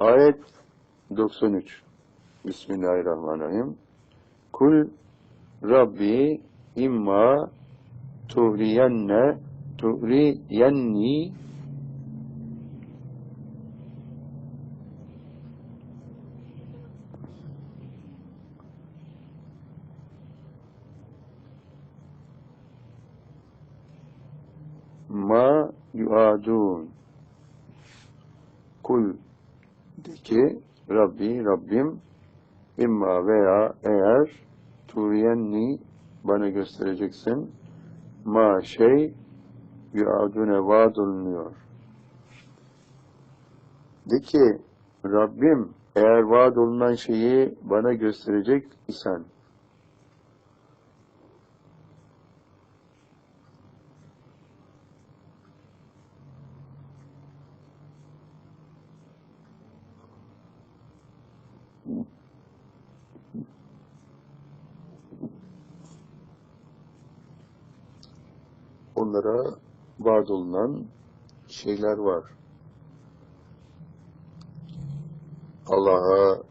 Ayet 93. Bismillahirrahmanirrahim. Kul Rabbi imma tuhriyenne tuhriyenni ma yuadun kul de ki Rabbi Rabbim imma veya eğer turiyenni bana göstereceksin ma şey yuadune vaad olunuyor. De ki Rabbim eğer vaad olunan şeyi bana gösterecek isen onlara vaat olunan şeyler var. Allah'a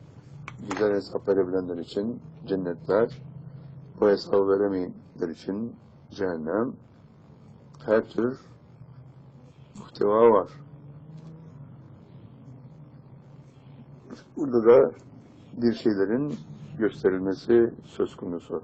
güzel hesap verebilenler için cennetler, bu hesabı veremeyenler için cehennem, her tür muhteva var. Burada da bir şeylerin gösterilmesi söz konusu.